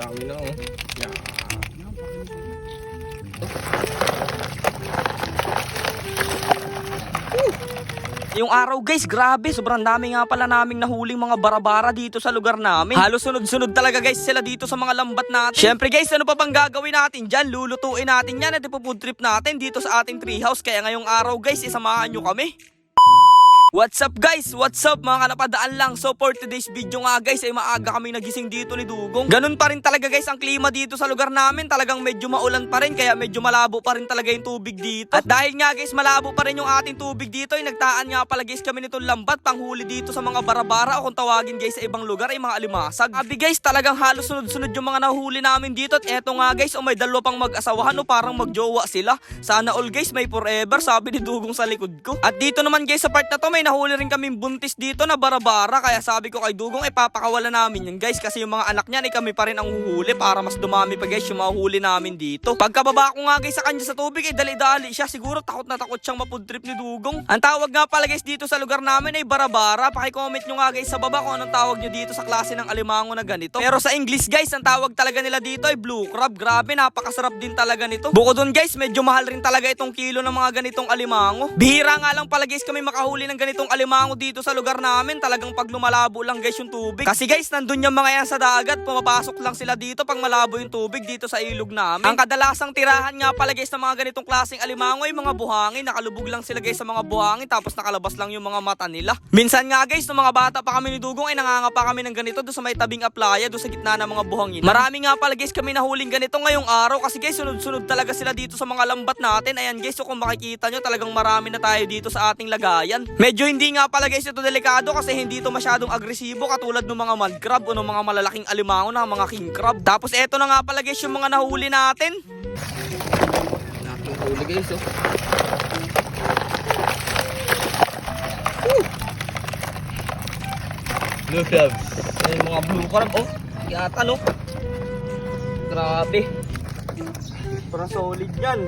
Dami na oh. Yeah. Yung araw guys, grabe, sobrang dami nga pala naming nahuling mga barabara dito sa lugar namin. Halos sunod-sunod talaga guys sila dito sa mga lambat natin. Syempre guys, ano pa bang gagawin natin dyan? Lulutuin natin yan at ipupood trip natin dito sa ating treehouse. Kaya ngayong araw guys, isamahan nyo kami. What's up guys? What's up mga kanapadaan lang? So for today's video nga guys ay maaga kami nagising dito ni Dugong. Ganun pa rin talaga guys ang klima dito sa lugar namin. Talagang medyo maulan pa rin kaya medyo malabo pa rin talaga yung tubig dito. At dahil nga guys malabo pa rin yung ating tubig dito ay nagtaan nga pala guys kami nitong lambat panghuli dito sa mga barabara o kung tawagin guys sa ibang lugar ay mga alimasag. Abi guys talagang halos sunod-sunod yung mga nahuli namin dito at eto nga guys o may dalawa pang mag-asawahan o parang magjowa sila. Sana all guys may forever sabi ni Dugong sa likod ko. At dito naman guys sa part na to may nahuli rin kaming buntis dito na barabara kaya sabi ko kay Dugong ay papakawala namin yan guys kasi yung mga anak niya ay kami pa rin ang huhuli para mas dumami pa guys yung mahuli namin dito. Pagkababa ko nga guys sa kanya sa tubig ay dali-dali siya siguro takot na takot siyang mapudrip ni Dugong. Ang tawag nga pala guys dito sa lugar namin ay barabara. Paki-comment nyo nga guys sa baba kung anong tawag nyo dito sa klase ng alimango na ganito. Pero sa English guys ang tawag talaga nila dito ay blue crab. Grabe napakasarap din talaga nito. Bukod dun guys medyo mahal rin talaga itong kilo ng mga ganitong alimango. Bihira nga lang pala guys kami makahuli ng ganitong alimango dito sa lugar namin. Talagang pag lumalabo lang guys yung tubig. Kasi guys nandun yung mga yan sa dagat. Pumapasok lang sila dito pag malabo yung tubig dito sa ilog namin. Ang kadalasang tirahan nga pala guys ng mga ganitong klaseng alimango ay mga buhangin. Nakalubog lang sila guys sa mga buhangin tapos nakalabas lang yung mga mata nila. Minsan nga guys nung mga bata pa kami ni Dugong ay nangangapa kami ng ganito doon sa may tabing aplaya doon sa gitna ng mga buhangin. Marami nga pala guys kami nahuling ganito ngayong araw kasi guys sunod-sunod talaga sila dito sa mga lambat natin. Ayan guys so kung makikita nyo talagang marami na tayo dito sa ating lagayan. Medyo hindi nga pala guys ito delikado kasi hindi ito masyadong agresibo katulad ng mga mud crab o ng mga malalaking alimango na mga king crab. Tapos eto na nga pala guys yung mga nahuli natin. Naking huli guys oh. Blue crabs. Ay, mga blue crab oh. Yata no. Grabe. Para solid yan.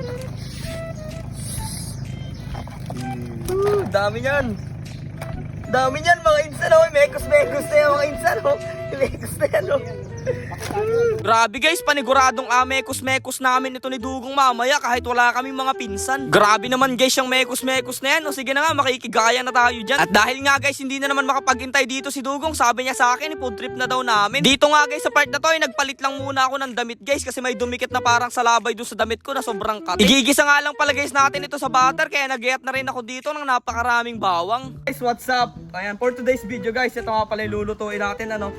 Uh, dami yan. Dami yan mga insan oh. Mekos-mekos na yan mga insan oh. Mekos na. Grabe guys, paniguradong ah, mekos-mekos namin ito ni Dugong mamaya kahit wala kaming mga pinsan. Grabe naman guys yung mekos-mekos na yan. O sige na nga, makikigaya na tayo dyan. At dahil nga guys, hindi na naman makapaghintay dito si Dugong, sabi niya sa akin, food trip na daw namin. Dito nga guys, sa part na to, ay nagpalit lang muna ako ng damit guys kasi may dumikit na parang salabay doon sa damit ko na sobrang kat. Igigisa nga lang pala guys natin ito sa butter kaya nag na rin ako dito ng napakaraming bawang. Guys, what's up? Ayan, for today's video guys, ito nga pala yung lulutuin natin ano.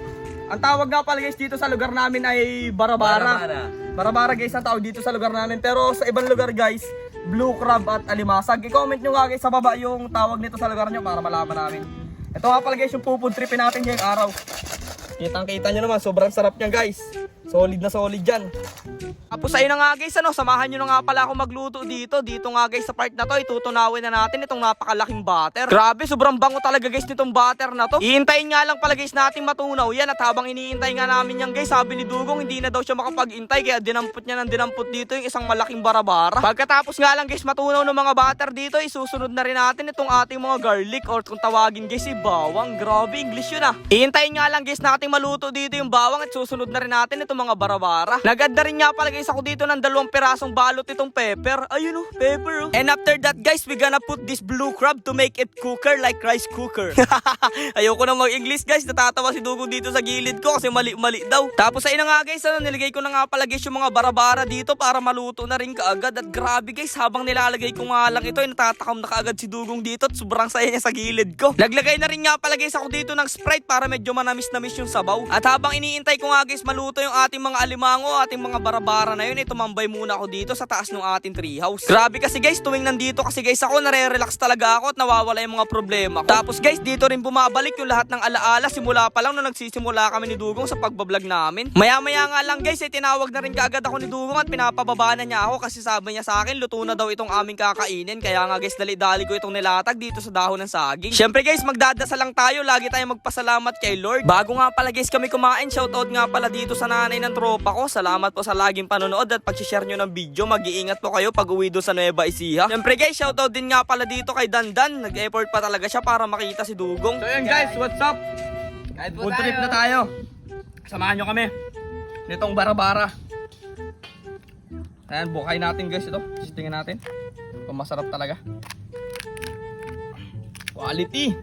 Ang tawag nga pala guys dito sa lugar namin ay barabara. Barabara. Barabara guys ang tawag dito sa lugar namin. Pero sa ibang lugar guys, blue crab at alimasag. I-comment nyo nga guys sa baba yung tawag nito sa lugar nyo para malaman namin. Ito nga pala guys yung pupud tripin natin ngayong araw. Kitang kita nyo naman, sobrang sarap niya guys. Solid na solid yan. Tapos ayun na nga guys, ano, samahan nyo na nga pala ako magluto dito. Dito nga guys sa part na to, itutunawin na natin itong napakalaking butter. Grabe, sobrang bango talaga guys nitong butter na to. Iintayin nga lang pala guys natin matunaw yan at habang iniintay nga namin yan guys, sabi ni Dugong hindi na daw siya makapag-intay kaya dinampot niya ng dinampot dito yung isang malaking barabara. Pagkatapos nga lang guys matunaw ng mga butter dito, isusunod na rin natin itong ating mga garlic or kung tawagin guys si bawang. Grabe, English yun ah. Iintayin nga lang guys nating maluto dito yung bawang at susunod na rin natin itong mga barabara. Naganda rin nga pala guys ako dito ng dalawang pirasong balot itong pepper. Ayun oh, pepper oh. And after that guys, we gonna put this blue crab to make it cooker like rice cooker. Ayoko na mag-English guys, natatawa si Dugong dito sa gilid ko kasi mali-mali daw. Tapos ayun na nga guys, ano, nilagay ko na nga pala guys yung mga barabara dito para maluto na rin kaagad. At grabe guys, habang nilalagay ko nga lang ito, ay natatakam na kaagad si Dugong dito at sobrang saya niya sa gilid ko. Naglagay na rin nga pala guys ako dito ng Sprite para medyo manamis-namis yung sabaw. At habang iniintay ko nga guys maluto yung ating mga alimango, ating mga barabara na yun, ay tumambay muna ako dito sa taas ng ating treehouse. Grabe kasi guys, tuwing nandito kasi guys ako, nare-relax talaga ako at nawawala yung mga problema ko. Tapos guys, dito rin bumabalik yung lahat ng alaala simula pa lang nung nagsisimula kami ni Dugong sa pagbablog namin. Maya-maya nga lang guys, ay tinawag na rin kaagad ako ni Dugong at pinapababa na niya ako kasi sabi niya sa akin, luto na daw itong aming kakainin. Kaya nga guys, dali-dali ko itong nilatag dito sa dahon ng saging. Syempre guys, magdadasal lang tayo, lagi tayong magpasalamat kay Lord. Bago nga pala guys kami kumain, shoutout nga pala dito sa nanay ng tropa ko. Salamat po sa laging panonood at pag-share nyo ng video. Mag-iingat po kayo pag uwi doon sa Nueva Ecija. Syempre guys, shoutout din nga pala dito kay Dandan. Nag-effort pa talaga siya para makita si Dugong. So yun guys, what's up? Food trip na tayo. Samahan nyo kami. nitong bara-bara. Ayan, bukay natin guys ito. Tingnan natin. Kung masarap talaga. Quality.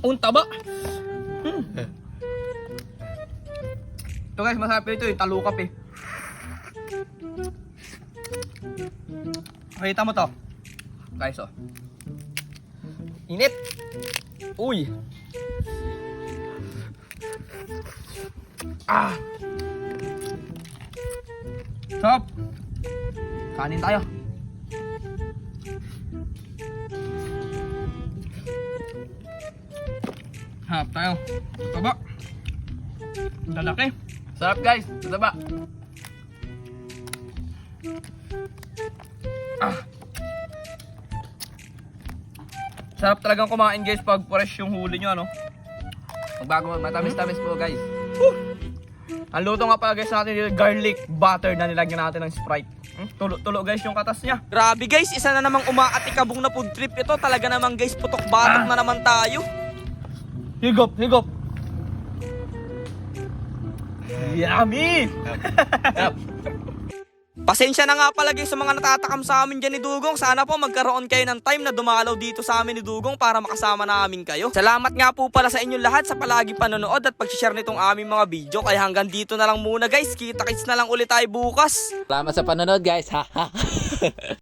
Ang taba. Hmm. Ito guys, masarap ito yung talukap eh. Makita mo to. Guys, oh. Init. Uy. Ah. Stop. Kanin tayo. Hap tayo. Taba. Lalaki. Sarap guys. Taba. Ah. Sarap talagang kumain guys pag fresh yung huli nyo ano. Magbago matamis-tamis po guys. Woo! Ang luto nga pala guys natin yung garlic butter na nilagyan natin ng Sprite. Hmm? Tulo-tulo guys yung katas niya. Grabe guys, isa na namang umaatikabong na food trip ito. Talaga namang guys, putok-batok Ah. na naman tayo. Higop, higop. Yummy! Pasensya na nga pala guys sa mga natatakam sa amin dyan ni Dugong. Sana po magkaroon kayo ng time na dumalaw dito sa amin ni Dugong para makasama namin kayo. Salamat nga po pala sa inyong lahat sa palagi panonood at pag-share nitong aming mga video. Kaya hanggang dito na lang muna guys. Kita-kits na lang ulit tayo bukas. Salamat sa panonood guys. Ha.